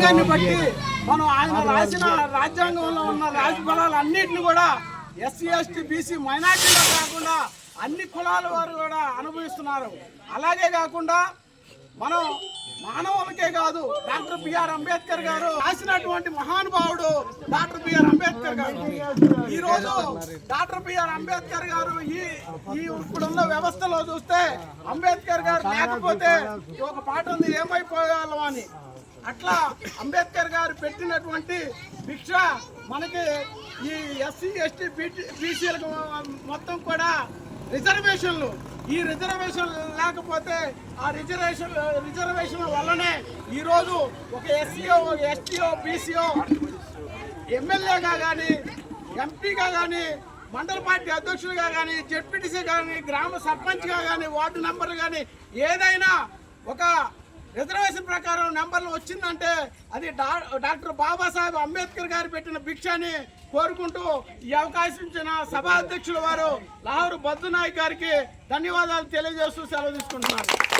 రాజ్యాంగాన్ని బట్టి మనం ఆయన రాసిన రాజ్యాంగంలో ఉన్న రాజఫలాలు అన్నింటిని కూడా ఎస్సీ ఎస్టీ బీసీ మైనార్టీలో కాకుండా అన్ని కులాల వారు కూడా అనుభవిస్తున్నారు. అలాగే కాకుండా మనం మానవులకే కాదు డాక్టర్ బిఆర్ అంబేద్కర్ గారు రాసినటువంటి మహానుభావుడు డాక్టర్ బిఆర్ అంబేద్కర్ గారు ఈ రోజు డాక్టర్ బిఆర్ అంబేద్కర్ గారు ఈ ఈ ఇప్పుడున్న వ్యవస్థలో చూస్తే అంబేద్కర్ గారు లేకపోతే ఒక పాట ఉంది ఏమైపోయాలో అని. అట్లా అంబేద్కర్ గారు పెట్టినటువంటి భిక్ష మనకి ఈ ఎస్సీ ఎస్టీ బీసీలకు మొత్తం కూడా రిజర్వేషన్లు. ఈ రిజర్వేషన్ లేకపోతే ఆ రిజర్వేషన్ రిజర్వేషన్ వల్లనే ఈరోజు ఒక ఎస్సీఓ ఎస్టీఓ బీసీఓ ఎమ్మెల్యేగా కానీ ఎంపీగా కానీ మండల పార్టీ అధ్యక్షుడిగా కానీ జెడ్పీటీసీ కానీ గ్రామ సర్పంచ్గా కానీ వార్డు నెంబర్ కానీ ఏదైనా ఒక రిజర్వేషన్ ప్రకారం నెంబర్లు వచ్చిందంటే అది డా డాక్టర్ బాబాసాహెబ్ అంబేద్కర్ గారు పెట్టిన భిక్షని కోరుకుంటూ ఈ అవకాశం ఇచ్చిన సభా అధ్యక్షుల వారు లాహూరు బద్దునాయక్ గారికి ధన్యవాదాలు తెలియజేస్తూ సెలవు తీసుకుంటున్నారు.